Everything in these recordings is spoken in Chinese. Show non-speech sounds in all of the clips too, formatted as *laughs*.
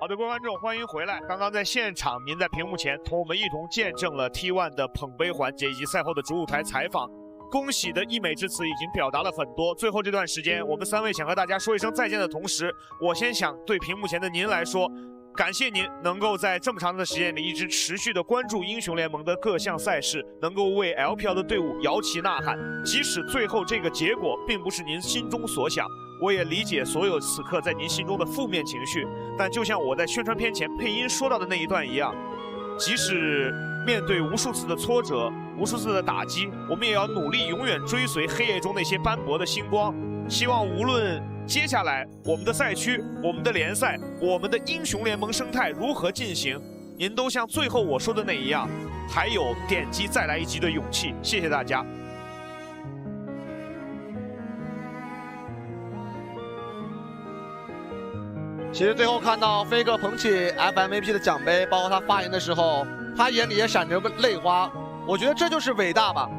好的，各位观众，欢迎回来。刚刚在现场，您在屏幕前同我们一同见证了 T1 的捧杯环节以及赛后的主舞台采访。恭喜的溢美之词已经表达了很多。最后这段时间，我们三位想和大家说一声再见的同时，我先想对屏幕前的您来说，感谢您能够在这么长的时间里一直持续的关注英雄联盟的各项赛事，能够为 LPL 的队伍摇旗呐喊。即使最后这个结果并不是您心中所想。我也理解所有此刻在您心中的负面情绪，但就像我在宣传片前配音说到的那一段一样，即使面对无数次的挫折、无数次的打击，我们也要努力，永远追随黑夜中那些斑驳的星光。希望无论接下来我们的赛区、我们的联赛、我们的英雄联盟生态如何进行，您都像最后我说的那一样，还有点击再来一击的勇气。谢谢大家。其实最后看到飞哥捧起 FMVP 的奖杯，包括他发言的时候，他眼里也闪着泪花。我觉得这就是伟大吧！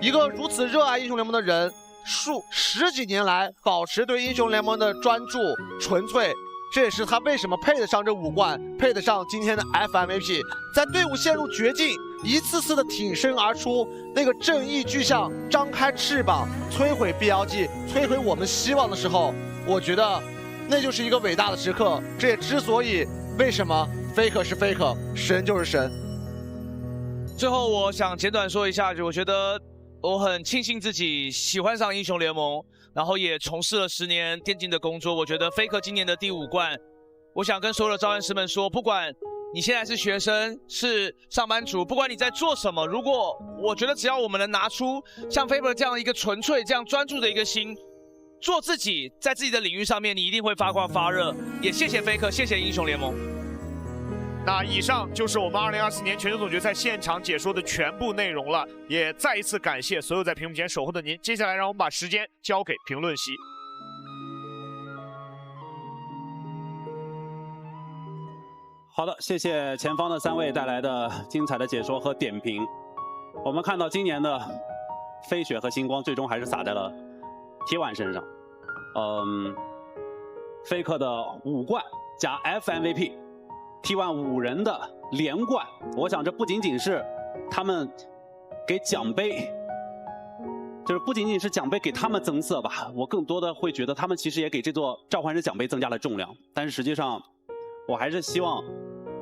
一个如此热爱英雄联盟的人，数十几年来保持对英雄联盟的专注、纯粹，这也是他为什么配得上这五冠，配得上今天的 FMVP。在队伍陷入绝境，一次次的挺身而出，那个正义巨象张开翅膀，摧毁 BLG，摧毁我们希望的时候，我觉得。那就是一个伟大的时刻，这也之所以为什么 Faker 是 Faker，神就是神。最后，我想简短说一下，就我觉得我很庆幸自己喜欢上英雄联盟，然后也从事了十年电竞的工作。我觉得 Faker 今年的第五冠，我想跟所有的招安师们说，不管你现在是学生是上班族，不管你在做什么，如果我觉得只要我们能拿出像 Faker 这样一个纯粹、这样专注的一个心。做自己，在自己的领域上面，你一定会发光发热。也谢谢飞客，谢谢英雄联盟。那以上就是我们二零二四年全球总决赛现场解说的全部内容了。也再一次感谢所有在屏幕前守候的您。接下来，让我们把时间交给评论席。好的，谢谢前方的三位带来的精彩的解说和点评。我们看到今年的飞雪和星光，最终还是洒在了。铁腕身上，嗯，Faker 的五冠加 FMVP FMVP，T1 五人的连冠，我想这不仅仅是他们给奖杯，就是不仅仅是奖杯给他们增色吧，我更多的会觉得他们其实也给这座召唤师奖杯增加了重量。但是实际上，我还是希望，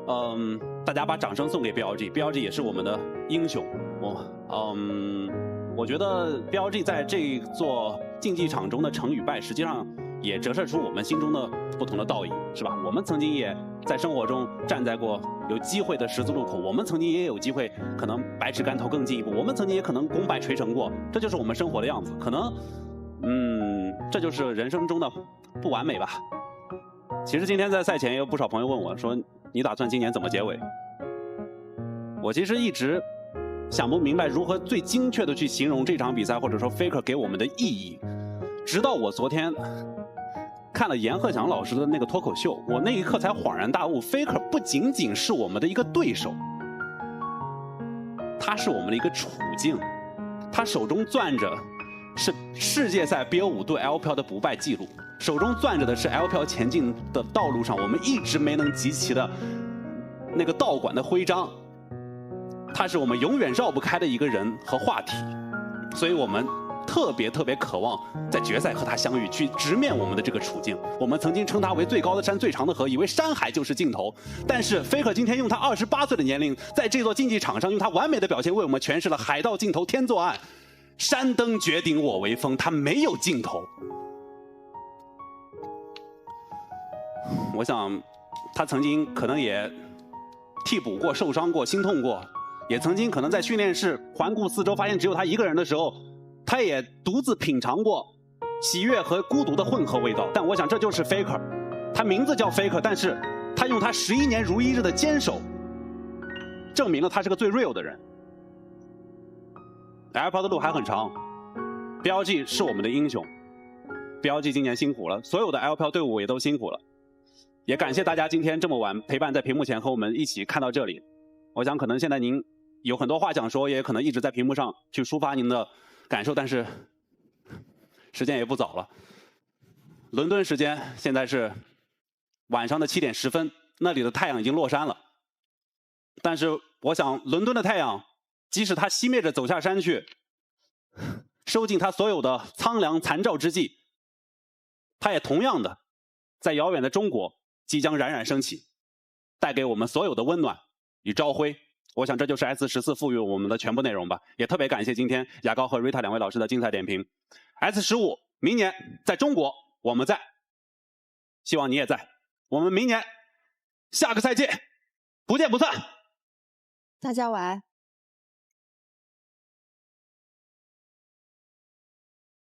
嗯，大家把掌声送给 BLG，BLG 也是我们的英雄。我，嗯，我觉得 BLG 在这座。竞技场中的成与败，实际上也折射出我们心中的不同的倒影，是吧？我们曾经也在生活中站在过有机会的十字路口，我们曾经也有机会可能百尺竿头更进一步，我们曾经也可能功败垂成过，这就是我们生活的样子。可能，嗯，这就是人生中的不完美吧。其实今天在赛前也有不少朋友问我说：“你打算今年怎么结尾？”我其实一直。想不明白如何最精确的去形容这场比赛，或者说 Faker 给我们的意义。直到我昨天看了严鹤翔老师的那个脱口秀，我那一刻才恍然大悟：Faker 不仅仅是我们的一个对手，他是我们的一个处境。他手中攥着是世界赛 BO 五对 LPL 的不败记录，手中攥着的是 LPL 前进的道路上我们一直没能集齐的那个道馆的徽章。他是我们永远绕不开的一个人和话题，所以我们特别特别渴望在决赛和他相遇，去直面我们的这个处境。我们曾经称他为最高的山、最长的河，以为山海就是尽头。但是 Faker 今天用他二十八岁的年龄，在这座竞技场上用他完美的表现，为我们诠释了“海到尽头天作岸，山登绝顶我为峰”。他没有尽头。我想，他曾经可能也替补过、受伤过、心痛过。也曾经可能在训练室环顾四周，发现只有他一个人的时候，他也独自品尝过喜悦和孤独的混合味道。但我想这就是 Faker，他名字叫 Faker，但是他用他十一年如一日的坚守，证明了他是个最 real 的人。LPL 的路还很长，BLG 是我们的英雄，BLG 今年辛苦了，所有的 LPL 队伍也都辛苦了，也感谢大家今天这么晚陪伴在屏幕前和我们一起看到这里。我想可能现在您。有很多话想说，也可能一直在屏幕上去抒发您的感受，但是 *laughs* 时间也不早了。伦敦时间现在是晚上的七点十分，那里的太阳已经落山了。但是我想，伦敦的太阳，即使它熄灭着走下山去，收尽它所有的苍凉残照之际，它也同样的，在遥远的中国即将冉冉升起，带给我们所有的温暖与朝晖。我想这就是 S 十四赋予我们的全部内容吧。也特别感谢今天牙膏和瑞塔两位老师的精彩点评。S 十五明年在中国我们在，希望你也在。我们明年下个赛季不见不散。大家晚安。